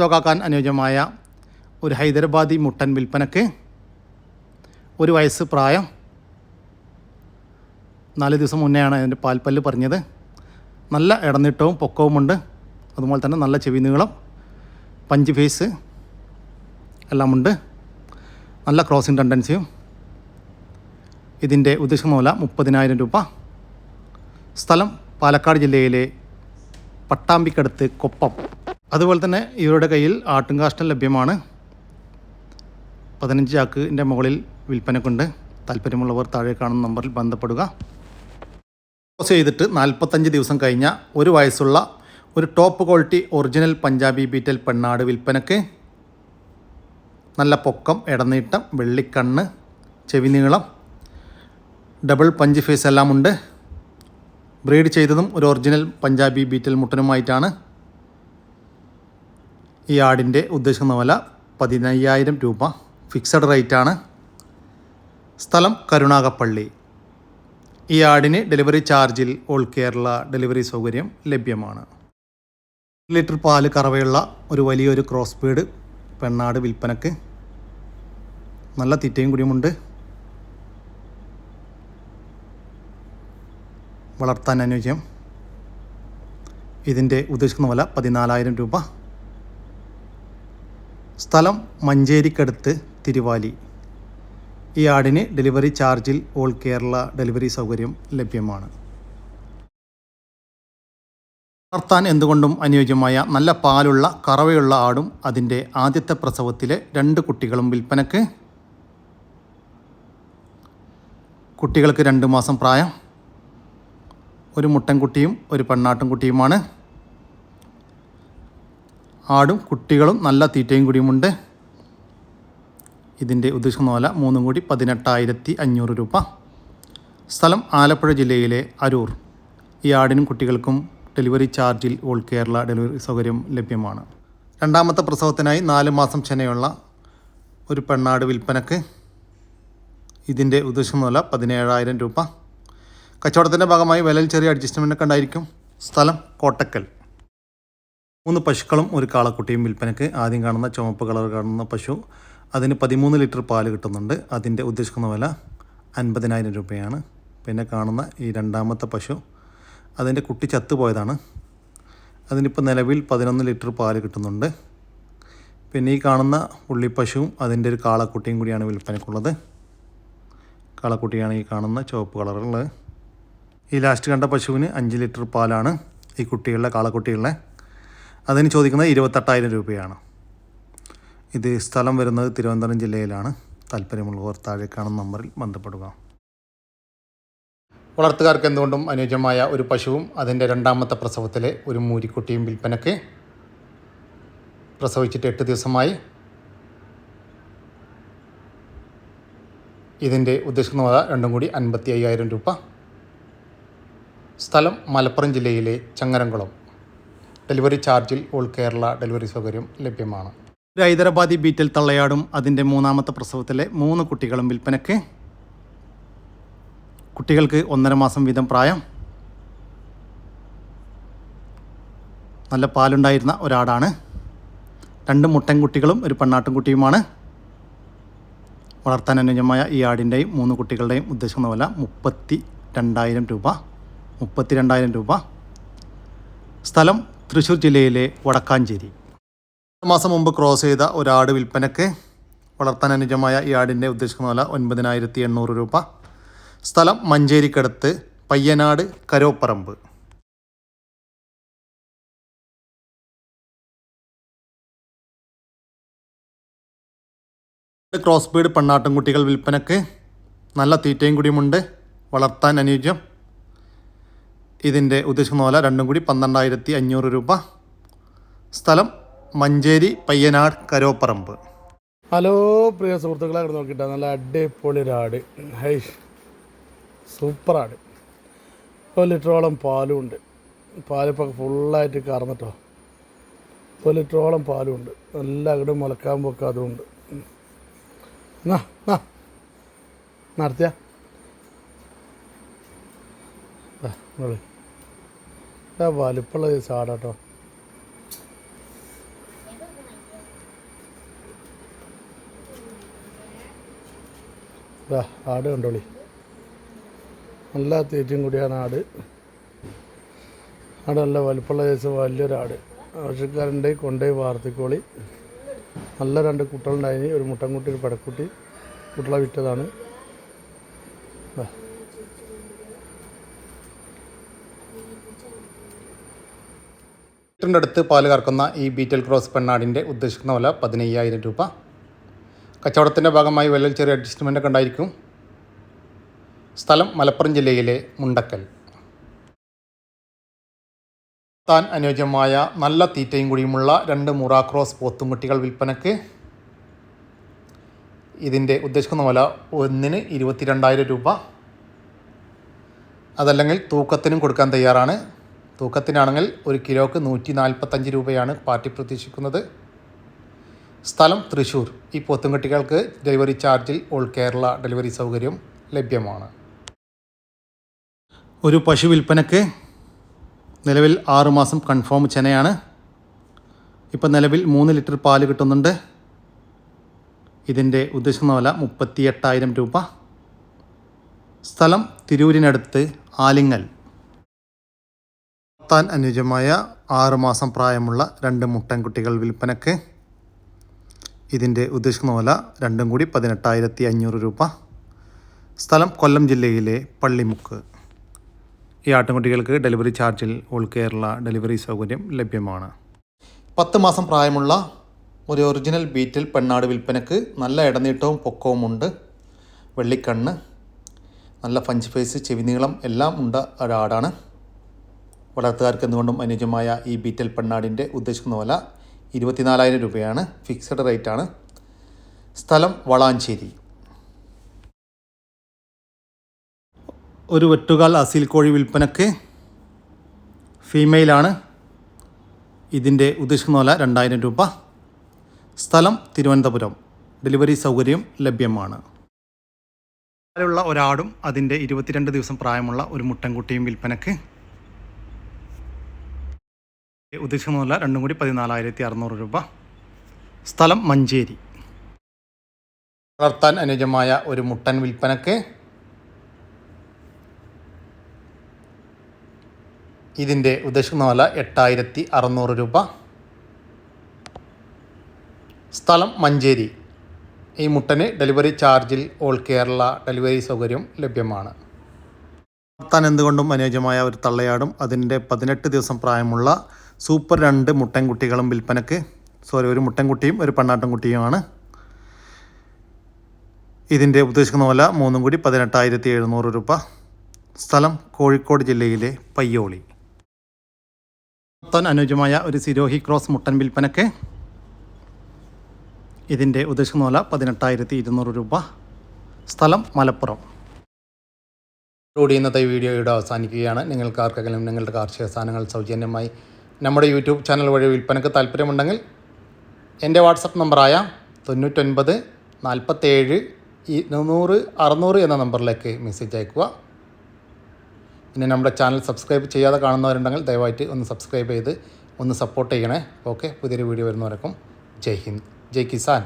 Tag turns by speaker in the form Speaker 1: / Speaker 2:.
Speaker 1: സ്റ്റോക്കാക്കാൻ അനുയോജ്യമായ ഒരു ഹൈദരാബാദി മുട്ടൻ വിൽപ്പനക്ക് ഒരു വയസ്സ് പ്രായം. നാല് ദിവസം മുന്നെയാണ് അതിന്റെ പാൽപ്പല്ല് പറഞ്ഞത്. നല്ല ഇടനീട്ടവും പൊക്കവുമുണ്ട്. അതുപോലെ തന്നെ നല്ല ചെവി നീളം പഞ്ച് ഫേസ് എല്ലാമുണ്ട്. നല്ല ക്രോസിംഗ് ടെൻഡൻസിയും. ഇതിന്റെ ഉദ്ദേശം മൂല മുപ്പതിനായിരം രൂപ. സ്ഥലം പാലക്കാട് ജില്ലയിലെ പട്ടാമ്പിക്കടുത്ത് കൊപ്പം. അതുപോലെ തന്നെ ഇവരുടെ കയ്യിൽ ആട്ടുംകാഷ്ടം ലഭ്യമാണ്. പതിനഞ്ച് ചാക്കിന്റെ മുകളിൽ വിൽപ്പനക്കുണ്ട്. താല്പര്യമുള്ളവർ താഴെ കാണുന്ന നമ്പറിൽ ബന്ധപ്പെടുക. ക്രോസ് ചെയ്തിട്ട് നാൽപ്പത്തഞ്ച് ദിവസം കഴിഞ്ഞ ഒരു വയസ്സുള്ള ഒരു top quality original Punjabi Beetal പെണ്ണാട് വിൽപ്പനക്ക്. നല്ല പൊക്കം ഇടനീട്ടം വെള്ളിക്കണ്ണ് ചെവി നീളം ഡബിൾ പഞ്ച് ഫേസ് എല്ലാം ഉണ്ട്. ബ്രീഡ് ചെയ്തതും ഒരു ഒറിജിനൽ പഞ്ചാബി ബീറ്റൽ മുട്ടനുമായിട്ടാണ്. ഈ ആടിന്റെ ഉദ്ദേശിക്കുന്ന വില പതിനയ്യായിരം രൂപ. ഫിക്സഡ് റേറ്റാണ്. സ്ഥലം കരുണാകപ്പള്ളി ഈ ആടിന് ഡെലിവറി ചാർജിൽ ഓൾ കേരള ഡെലിവറി സൗകര്യം ലഭ്യമാണ്. ലിറ്റർ പാൽ കറവയുള്ള ഒരു വലിയൊരു ക്രോസ് ബീഡ് പെണ്ണാട് വിൽപ്പനക്ക്. നല്ല തീറ്റയും കുടിയുമുണ്ട്. വളർത്താൻ അനുയോജ്യം. ഇതിന്റെ ഉദ്ദേശിക്കുന്ന വില പതിനാലായിരം രൂപ. സ്ഥലം മഞ്ചേരിക്കടുത്ത് തിരുവാലി. ഈ ആടിന് ഡെലിവറി ചാർജിൽ ഓൾ കേരള ഡെലിവറി സൗകര്യം ലഭ്യമാണ്. വളർത്താൻ എന്തുകൊണ്ടും അനുയോജ്യമായ നല്ല പാലുള്ള കറവയുള്ള ആടും അതിന്റെ ആദ്യത്തെ പ്രസവത്തിലെ രണ്ട് കുട്ടികളും വിൽപ്പനക്ക്. കുട്ടികൾക്ക് രണ്ട് മാസം പ്രായം. ഒരു മുട്ടൻകുട്ടിയും ഒരു പെണ്ണാട്ടുംകുട്ടിയുമാണ്. ആടും കുട്ടികളും നല്ല തീറ്റയും കൂടിയുമുണ്ട്. ഇതിന്റെ ഉദ്ദേശിക്കുന്ന വില മൂന്നും കൂടി പതിനെട്ടായിരത്തി അഞ്ഞൂറ് രൂപ. സ്ഥലം ആലപ്പുഴ ജില്ലയിലെ അരൂർ. ഈ ആടിനും കുട്ടികൾക്കും ഡെലിവറി ചാർജിൽ ഓൾ കേരള ഡെലിവറി സൗകര്യം ലഭ്യമാണ്. രണ്ടാമത്തെ പ്രസവത്തിനായി നാല് മാസം ചെനയുള്ള ഒരു പെണ്ണാട് വിൽപ്പനക്ക് ഇതിന്റെ ഉദ്ദേശിക്കുന്ന വില പതിനേഴായിരം രൂപ. കച്ചവടത്തിന്റെ ഭാഗമായി വിലയിൽ ചെറിയ അഡ്ജസ്റ്റ്മെന്റ് ഒക്കെ ഉണ്ടായിരിക്കും. സ്ഥലം കോട്ടക്കൽ. മൂന്ന് പശുക്കളും ഒരു കാളക്കുട്ടിയും വിൽപ്പനയ്ക്ക് ആദ്യം കാണുന്ന ചുവപ്പ് കളർ കാണുന്ന പശു. അതിന് പതിമൂന്ന് ലിറ്റർ പാൽ കിട്ടുന്നുണ്ട്. അതിന്റെ ഉദ്ദേശിക്കുന്ന വില അൻപതിനായിരം രൂപയാണ്. പിന്നെ കാണുന്ന ഈ രണ്ടാമത്തെ പശു. അതിന്റെ കുട്ടി ചത്തുപോയതാണ്. അതിനിപ്പോൾ നിലവിൽ പതിനൊന്ന് ലിറ്റർ പാൽ കിട്ടുന്നുണ്ട്. പിന്നെ ഈ കാണുന്ന ഉള്ളിപ്പശുവും അതിന്റെ ഒരു കാളക്കുട്ടിയും കൂടിയാണ് വിൽപ്പനയ്ക്കുള്ളത്. കാളക്കുട്ടിയാണ് ഈ കാണുന്ന ചുവപ്പ് കളറുള്ളത്. ഈ ലാസ്റ്റ് കണ്ട പശുവിന് അഞ്ച് ലിറ്റർ പാലാണ് ഈ കുട്ടികളുടെ കാളക്കുട്ടികളുടെ. അതിന് ചോദിക്കുന്നത് ഇരുപത്തെട്ടായിരം രൂപയാണ്. ഇത് സ്ഥലം വരുന്നത് തിരുവനന്തപുരം ജില്ലയിലാണ്. താല്പര്യമുള്ളവർ താഴെ കാണുന്ന നമ്പറിൽ ബന്ധപ്പെടുക. വളർത്തുകാർക്ക് എന്തുകൊണ്ടും അനുയോജ്യമായ ഒരു പശുവും അതിന്റെ രണ്ടാമത്തെ പ്രസവത്തിലെ ഒരു മൂരിക്കുട്ടിയും വിൽപ്പനയ്ക്ക് പ്രസവിച്ചിട്ട് എട്ട് ദിവസമായി. ഇതിന്റെ ഉദ്ദേശിക്കുന്ന വക രണ്ടും കൂടി അൻപത്തി അയ്യായിരം രൂപ. സ്ഥലം മലപ്പുറം ജില്ലയിലെ ചങ്ങരംകുളം. ഡെലിവറി ചാർജിൽ ഓൾ കേരള ഡെലിവറി സൗകര്യം ലഭ്യമാണ്. ഒരു ഹൈദരാബാദി ബീറ്റൽ തള്ളയാടും അതിന്റെ മൂന്നാമത്തെ പ്രസവത്തിലെ മൂന്ന് കുട്ടികളും വിൽപ്പനയ്ക്ക്. കുട്ടികൾക്ക് ഒന്നര മാസം വീതം പ്രായം. നല്ല പാലുണ്ടായിരുന്ന ഒരാടാണ്. രണ്ട് മുട്ടൻ കുട്ടികളും ഒരു പെണ്ണാട്ടും കുട്ടിയുമാണ്. വളർത്താൻ അനുയോജ്യമായ ഈ ആടിന്റെയും മൂന്ന് കുട്ടികളുടെയും ഉദ്ദേശിക്കുന്ന വില മുപ്പത്തി രണ്ടായിരം രൂപ മുപ്പത്തി രണ്ടായിരം രൂപ. സ്ഥലം തൃശ്ശൂർ ജില്ലയിലെ വടക്കാഞ്ചേരി. മാസം മുമ്പ് ക്രോസ് ചെയ്ത ഒരാട് വിൽപ്പനയ്ക്ക് വളർത്താൻ അനുജമായ ഈ ആടിന്റെ ഉദ്ദേശിക്കുന്ന വില ഒൻപതിനായിരത്തി എണ്ണൂറ് രൂപ. സ്ഥലം മഞ്ചേരിക്കടുത്ത് പയ്യനാട് കരോപ്പറമ്പ്. ക്രോസ് ബീഡ് പെണ്ണാട്ടുംകുട്ടികൾ വിൽപ്പനക്ക് നല്ല തീറ്റയും കൂടിയുമുണ്ട്. വളർത്താൻ അനുയോജ്യം ഇതിന്റെ ഉദ്ദേശിക്കുന്ന പോലെ രണ്ടും കൂടി പന്ത്രണ്ടായിരത്തി അഞ്ഞൂറ് രൂപ. സ്ഥലം മഞ്ചേരി പയ്യനാട് കരോപ്പറമ്പ്.
Speaker 2: ഹലോ പ്രിയ സുഹൃത്തുക്കളെ അവിടെ നോക്കിയിട്ട് നല്ല അടിപൊളി ഒരാട് ഹൈ സൂപ്പർ ആട് ഒരു ലിറ്ററോളം പാലും ഉണ്ട് പാലിപ്പോൾ ഫുള്ളായിട്ട് കറന്നിട്ടോ? ഒരു ലിറ്ററോളം പാലും ഉണ്ട് നല്ല അങ്ങോട്ട് മുലക്കാൻ പോക്ക് അതുമുണ്ട് എന്നാ എന്നാ ഇഷ്ട വലുപ്പുള്ള സാടാട്ടോ ആട് കണ്ടോളി. നല്ല തീറ്റയും കൂടിയാണ് ആട്. ആടല്ല വലുപ്പുള്ള ദിവസം വലിയൊരാട് ആവശ്യക്കാരന്റെ കൊണ്ടേ വാർത്തിക്കോളി. നല്ല രണ്ട് കുട്ടികളുണ്ടായിന്. ഒരു മുട്ടൻകുട്ടി ഒരു പടക്കുട്ടി കുട്ടികളെ വിറ്റതാണ്.
Speaker 1: ലിറ്ററിന്റെ അടുത്ത് പാൽ കറക്കുന്ന ഈ ബീറ്റൽ ക്രോസ് പെണ്ണാടിന്റെ ഉദ്ദേശിക്കുന്ന വില പതിനയ്യായിരം രൂപ. കച്ചവടത്തിന്റെ ഭാഗമായി വിലയിൽ ചെറിയ അഡ്ജസ്റ്റ്മെന്റ് ഒക്കെ ഉണ്ടായിരിക്കും. സ്ഥലം മലപ്പുറം ജില്ലയിലെ മുണ്ടക്കൽ. താൻ അനുയോജ്യമായ നല്ല തീറ്റയും കൂടിയുമുള്ള രണ്ട് മുറാക്രോസ് പോത്തുംകുട്ടികൾ വിൽപ്പനയ്ക്ക് ഇതിന്റെ ഉദ്ദേശിക്കുന്ന വില ഒന്നിന് ഇരുപത്തിരണ്ടായിരം രൂപ. അതല്ലെങ്കിൽ തൂക്കത്തിനും കൊടുക്കാൻ തയ്യാറാണ്. തൂക്കത്തിനാണെങ്കിൽ ഒരു കിലോക്ക് നൂറ്റി നാൽപ്പത്തഞ്ച് രൂപയാണ് പാർട്ടി പ്രതീക്ഷിക്കുന്നത്. സ്ഥലം തൃശ്ശൂർ ഈ പോത്തുംകുട്ടികൾക്ക് ഡെലിവറി ചാർജിൽ ഓൾ കേരള ഡെലിവറി സൗകര്യം ലഭ്യമാണ്. ഒരു പശു വിൽപ്പനയ്ക്ക് നിലവിൽ ആറുമാസം കൺഫേം ചെനയാണ് ഇപ്പം നിലവിൽ മൂന്ന് ലിറ്റർ പാൽ കിട്ടുന്നുണ്ട്. ഇതിന്റെ ഉദ്ദേശിക്കുന്ന വില മുപ്പത്തി എട്ടായിരം രൂപ. സ്ഥലം തിരൂരിനടുത്ത് ആലിങ്ങൽ. താൻ അനുയോജ്യമായ ആറുമാസം പ്രായമുള്ള രണ്ട് മുട്ടൻകുട്ടികൾ വിൽപ്പനക്ക്. ഇതിന്റെ ഉദ്ദേശിക്കുന്ന വില രണ്ടും കൂടി പതിനെട്ടായിരത്തി അഞ്ഞൂറ് രൂപ. സ്ഥലം കൊല്ലം ജില്ലയിലെ പള്ളിമുക്ക്. ഈ ആട്ടുംകുട്ടികൾക്ക് ഡെലിവറി ചാർജിൽ ഓൾ കേരള ഡെലിവറി സൗകര്യം ലഭ്യമാണ്. പത്ത് മാസം പ്രായമുള്ള ഒരു ഒറിജിനൽ ബീറ്റിൽ പെണ്ണാട് വിൽപ്പനക്ക് നല്ല ഇടനീട്ടവും പൊക്കവുമുണ്ട് വെള്ളിക്കണ്ണ് നല്ല ഫഞ്ച് ഫേസ് ചെവിനീളം എല്ലാം ഉണ്ട് ഒരാടാണ്. വളർത്തുകാർക്ക് എന്തുകൊണ്ടും അനുയോജ്യമായ ഈ ബീറ്റൽ പെണ്ണാടിന്റെ ഉദ്ദേശിക്കുന്ന വില ഇരുപത്തിനാലായിരം രൂപയാണ്. ഫിക്സഡ് റേറ്റാണ്. സ്ഥലം വളാഞ്ചേരി. ഒരു വെട്ടുകാൽ അസീൽ കോഴി വിൽപ്പനക്ക് ഫീമെയിലാണ് ഇതിന്റെ ഉദ്ദേശിക്കുന്ന വില രണ്ടായിരം രൂപ. സ്ഥലം തിരുവനന്തപുരം. ഡെലിവറി സൗകര്യം ലഭ്യമാണ്. ഉള്ള ഒരാടും അതിന്റെ ഇരുപത്തിരണ്ട് ദിവസം പ്രായമുള്ള ഒരു മുട്ടൻകുട്ടിയും വിൽപ്പനക്ക് ഉദ്ദേശിക്കുന്ന വില രണ്ടും കൂടി പതിനാലായിരത്തി അറുന്നൂറ് രൂപ. സ്ഥലം മഞ്ചേരി. വളർത്താൻ അനുയോജ്യമായ ഒരു മുട്ടൻ വിൽപ്പനക്ക് ഇതിന്റെ ഉദ്ദേശിക്കുന്ന വില എട്ടായിരത്തി അറുന്നൂറ് രൂപ. സ്ഥലം മഞ്ചേരി. ഈ മുട്ടന് ഡെലിവറി ചാർജിൽ ഓൾ കേരള ഡെലിവറി സൗകര്യം ലഭ്യമാണ്. വളർത്താൻ എന്തുകൊണ്ടും അനുയോജ്യമായ ഒരു തള്ളയാടും അതിന്റെ പതിനെട്ട് ദിവസം പ്രായമുള്ള സൂപ്പർ രണ്ട് മുട്ടൻകുട്ടികളും വിൽപ്പനക്ക്. സോറി ഒരു മുട്ടൻകുട്ടിയും ഒരു പണ്ണാട്ടൻകുട്ടിയുമാണ് ഇതിന്റെ ഉദ്ദേശിക്കുന്ന പോലെ മൂന്നും കൂടി പതിനെട്ടായിരത്തി എഴുന്നൂറ് രൂപ. സ്ഥലം കോഴിക്കോട് ജില്ലയിലെ പയ്യോളി. മൊത്തം അനുയോജ്യമായ ഒരു സിരോഹി ക്രോസ് മുട്ടൻ വിൽപ്പനക്ക് ഇതിന്റെ ഉദ്ദേശിക്കുന്ന പോലെ പതിനെട്ടായിരത്തി ഇരുന്നൂറ് രൂപ. സ്ഥലം മലപ്പുറം. റോഡ് ഇന്നത്തെ വീഡിയോ ഇവിടെ അവസാനിക്കുകയാണ്. നിങ്ങൾക്ക് ആർക്കെങ്കിലും നിങ്ങളുടെ കാർഷിക സാധനങ്ങൾ സൗജന്യമായി നമ്മുടെ യൂട്യൂബ് ചാനൽ വഴി വിൽപ്പനയ്ക്ക് താല്പര്യമുണ്ടെങ്കിൽ എന്റെ വാട്സപ്പ് നമ്പറായ തൊണ്ണൂറ്റൊൻപത് നാൽപ്പത്തേഴ് ഇരുന്നൂറ് അറുന്നൂറ് എന്ന നമ്പറിലേക്ക് മെസ്സേജ് അയക്കുക പിന്നെ നമ്മുടെ ചാനൽ സബ്സ്ക്രൈബ് ചെയ്യാതെ കാണുന്നവരുണ്ടെങ്കിൽ ദയവായിട്ട് ഒന്ന് സബ്സ്ക്രൈബ് ചെയ്ത് ഒന്ന് സപ്പോർട്ട് ചെയ്യണേ. ഓക്കെ പുതിയൊരു വീഡിയോ വരുന്നവരക്കും. ജയ് ഹിന്ദ്. ജയ് കിസാൻ.